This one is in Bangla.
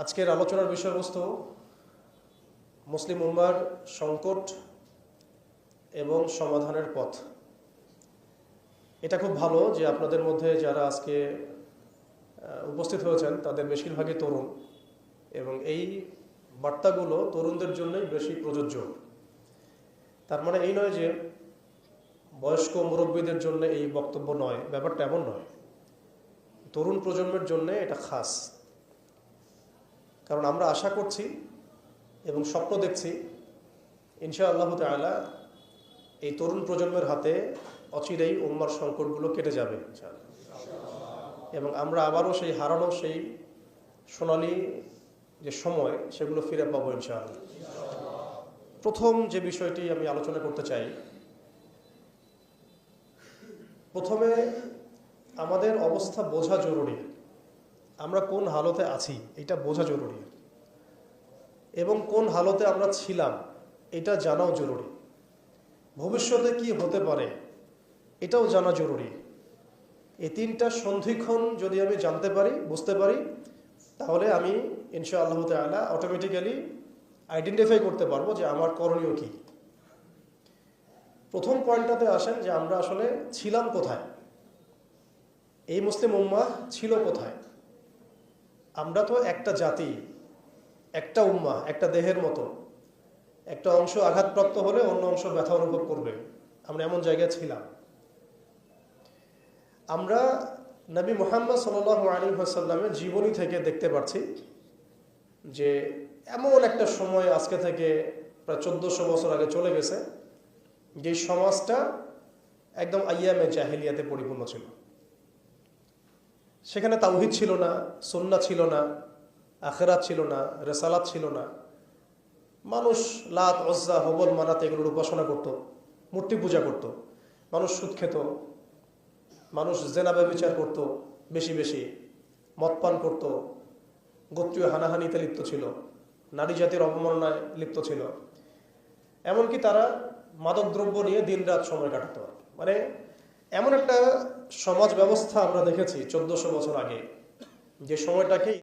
আজকের আলোচনার বিষয়বস্তু মুসলিম উম্মার সংকট এবং সমাধানের পথ। এটা খুব ভালো যে আপনাদের মধ্যে যারা আজকে উপস্থিত হয়েছেন, তাদের বেশিরভাগই তরুণ এবং এই বার্তাগুলো তরুণদের জন্যই বেশি প্রযোজ্য। তার মানে এই নয় যে বয়স্ক মুরব্বীদের জন্য এই বক্তব্য নয়, ব্যাপারটা এমন নয়। তরুণ প্রজন্মের জন্য এটা খাস। কারণ আমরা আশা করছি এবং স্বপ্ন দেখছি ইনশা আল্লাহ তালা এই তরুণ প্রজন্মের হাতে অচিরেই উম্মার সংকটগুলো কেটে যাবে এবং আমরা আবারও সেই হারানো, সেই সোনালি যে সময়, সেগুলো ফিরে পাবো, ইনশাআল্লাহ। প্রথম যে বিষয়টি আমি আলোচনা করতে চাই, প্রথমে আমাদের অবস্থা বোঝা জরুরি। আমরা কোন হালতে আছি, এটা বোঝা জরুরি। এবং কোন হালতে আমরা ছিলাম, এটা জানাও জরুরি। ভবিষ্যতে কি হতে পারে, এটাও জানা জরুরি। এই তিনটা সন্ধিক্ষণ যদি আমি জানতে পারি, বুঝতে পারি, তাহলে আমি ইনশা আল্লাহ তালা অটোমেটিক্যালি আইডেন্টিফাই করতে পারব যে আমার করণীয় কি। প্রথম পয়েন্টটাতে আসেন যে আমরা আসলে ছিলাম কোথায়। এই মুসলিম উম্মাহ ছিল কোথায়? আমরা তো একটা জাতি, একটা উম্মা একটা দেহের মতো। একটা অংশ আঘাতপ্রাপ্ত হলে অন্য অংশ ব্যথা অনুভব করবে। আমরা এমন জায়গায় ছিলাম। আমরা নবী মোহাম্মদ সাল আলী সাল্লামের জীবনী থেকে দেখতে পাচ্ছি যে এমন একটা সময় আজকে থেকে প্রায় চোদ্দশো বছর আগে চলে গেছে, যে সমাজটা একদম আইয়ামে জাহেলিয়াতে পরিপূর্ণ ছিল। সেখানে তাওহিদ ছিল না সন্না ছিল না, আখেরাত ছিল না, রেসালাত ছিল না। মানুষ লাত অজ্জা হবল মানাতে এগুলোর উপাসনা করত, মূর্তি পূজা করত। মানুষ সুদ খেত, মানুষ জেনাবে বিচার করত, বেশি বেশি। মদ পান করত, গোত্রীয় হানাহানিতে লিপ্ত ছিল, নারী জাতির অবমাননায় লিপ্ত ছিল। এমনকি তারা মাদকদ্রব্য নিয়ে দিনরাত সময় কাটাতো। মানে এমন একটা সমাজ ব্যবস্থা আমরা দেখেছি চোদ্দশো বছর আগে। যে সময়টাকে